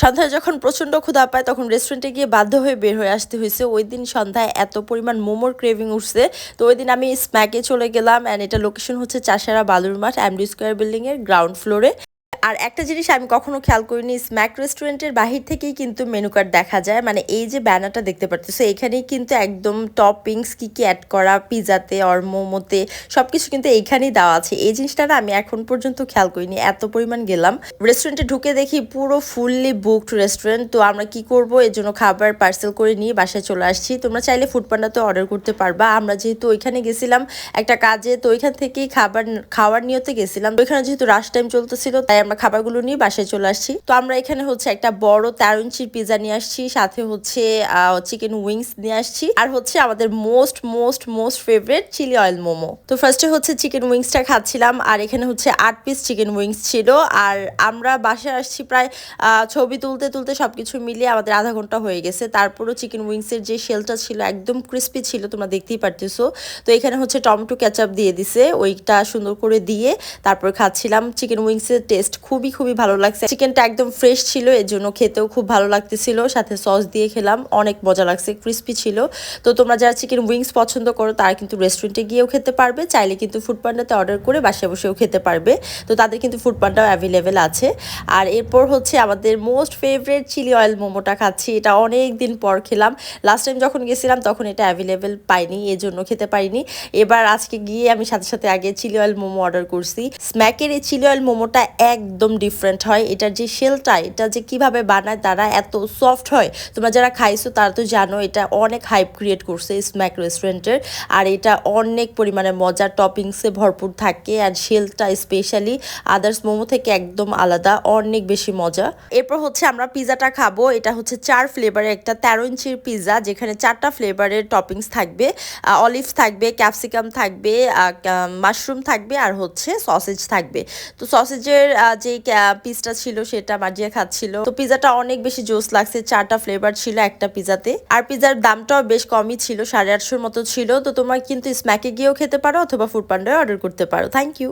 সন্ধ্যায় যখন প্রচণ্ড ক্ষুধা পায়, তখন রেস্টুরেন্টে গিয়ে বাধ্য হয়ে বের হয়ে আসতে হয়েছে। ওই দিন সন্ধ্যায় এত পরিমাণ মোমোর ক্রেভিং উঠছে। তো ওই দিন আমি স্ম্যাকে চলে গেলাম অ্যান্ড এটা লোকেশন হচ্ছে চাষারা বালুর মাঠ অ্যামডি স্কোয়ার বিল্ডিংয়ের গ্রাউন্ড ফ্লোরে আর একটা জিনিস আমি কখনো খেয়াল করিনি স্ম্যাক রেস্টুরেন্টের বাহির থেকেই কিন্তু মেনু কার্ড দেখা যায়। মানে এই যে ব্যানারটা দেখতে পারতেছো, এখানেই কিন্তু একদম টপিংস কি কি অ্যাড করা পিজাতে অর মোমোতে সব কিছু কিন্তু এইখানেই দেওয়া আছে। এই জিনিসটা না আমি এখন পর্যন্ত খেয়াল করিনি, এত পরিমাণ গেলাম। রেস্টুরেন্টে ঢুকে দেখি পুরো ফুললি বুকড রেস্টুরেন্ট তো আমরা কি করব? এর জন্য খাবার পার্সেল করে নিয়ে বাসায় চলে আসছি। তোমরা চাইলে ফুড পান্ডাতে অর্ডার করতে পারবা। আমরা যেহেতু ওইখানে গেছিলাম একটা কাজে, তো ওইখান থেকেই খাবার, খাওয়ার নিয়তে গেছিলাম। ওইখানে যেহেতু রাশ টাইম চলতেছিল, তাই আমরা খাবারগুলো নিয়ে বাসায় চলে আসছি। তো আমরা এখানে হচ্ছে একটা বড় তেরো ইঞ্চির পিজা নিয়ে আসছি, সাথে হচ্ছে চিকেন উইংস নিয়ে আসছি। আর হচ্ছে আমাদের most most most favourite chilli oil momo. তো ফার্স্টে হচ্ছে চিকেন উইংসটা খাচ্ছিলাম, আর এখানে হচ্ছে আট পিস চিকেন উইংস ছিল। আর আমরা বাসায় আসছি প্রায় ছবি তুলতে তুলতে সবকিছু মিলিয়ে আমাদের আধা ঘণ্টা হয়ে গেছে। তারপরও চিকেন উইংসের যে শেলটা ছিল একদম ক্রিস্পি ছিল, তোমরা দেখতেই পারতেছো। তো এখানে হচ্ছে টমেটো ক্যাচাপ দিয়ে দিছে, ওইটা সুন্দর করে দিয়ে তারপর খাচ্ছিলাম। চিকেন উইংসের টেস্ট খুবই খুবই ভালো লাগছে। চিকেনটা একদম ফ্রেশ ছিল এর জন্য খেতেও খুব ভালো লাগতেছিল। সাথে সস দিয়ে খেলাম, অনেক মজা লাগছে ক্রিস্পি ছিল। তো তোমরা যারা চিকেন উইংস পছন্দ করো, তারা কিন্তু রেস্টুরেন্টে গিয়েও খেতে পারবে। চাইলে কিন্তু ফুড পান্ডাতে অর্ডার করে বাসায় বসেও খেতে পারবে। তো তাদের কিন্তু ফুড পান্ডাও অ্যাভেলেবেল আছে। আর এরপর হচ্ছে আমাদের মোস্ট ফেভারিট চিলি অয়েল মোমোটা খাচ্ছি। এটা অনেক দিন পর খেলাম। লাস্ট টাইম যখন গেছিলাম, তখন এটা অ্যাভেলেবেল পাইনি এই জন্য খেতে পারিনি। এবার আজকে গিয়ে আমি সাথে সাথে আগে চিলি অয়েল মোমো অর্ডার করছি। স্ম্যাকের এই চিলি অয়েল মোমোটা একদম ডিফারেন্ট হয়। এটার যে শেলটা এটা যে কীভাবে বানায় তারা এত সফট হয়। তোমরা যারা খাইছো তারা তো জানো এটা অনেক হাইপ ক্রিয়েট করছে স্ম্যাক রেস্টুরেন্টের আর এটা অনেক পরিমাণে মজার টপিংসে ভরপুর থাকে। আর শেলটা স্পেশালি আদার্স মোমো থেকে একদম আলাদা, অনেক বেশি মজা। এরপর হচ্ছে আমরা পিজাটা খাব। এটা হচ্ছে চার ফ্লেভারের একটা তেরো ইঞ্চির পিজা যেখানে চারটা ফ্লেভারের টপিংস থাকবে। অলিভ থাকবে ক্যাপসিকাম থাকবে মাশরুম থাকবে, আর হচ্ছে সসেজ থাকবে। তো সসেজের যে পিসটা ছিল সেটা মাজিয়ে খাচ্ছিল। তো পিজাটা অনেক বেশি জোস লাগছে, চারটা ফ্লেভার ছিল একটা পিজাতে আর পিজার দামটাও বেশ কমই ছিল, সাড়ে আটশোর মতো ছিল। তো তোমরা কিন্তু স্ম্যাকে গিয়েও খেতে পারো অথবা ফুড পান্ডায় অর্ডার করতে পারো। Thank you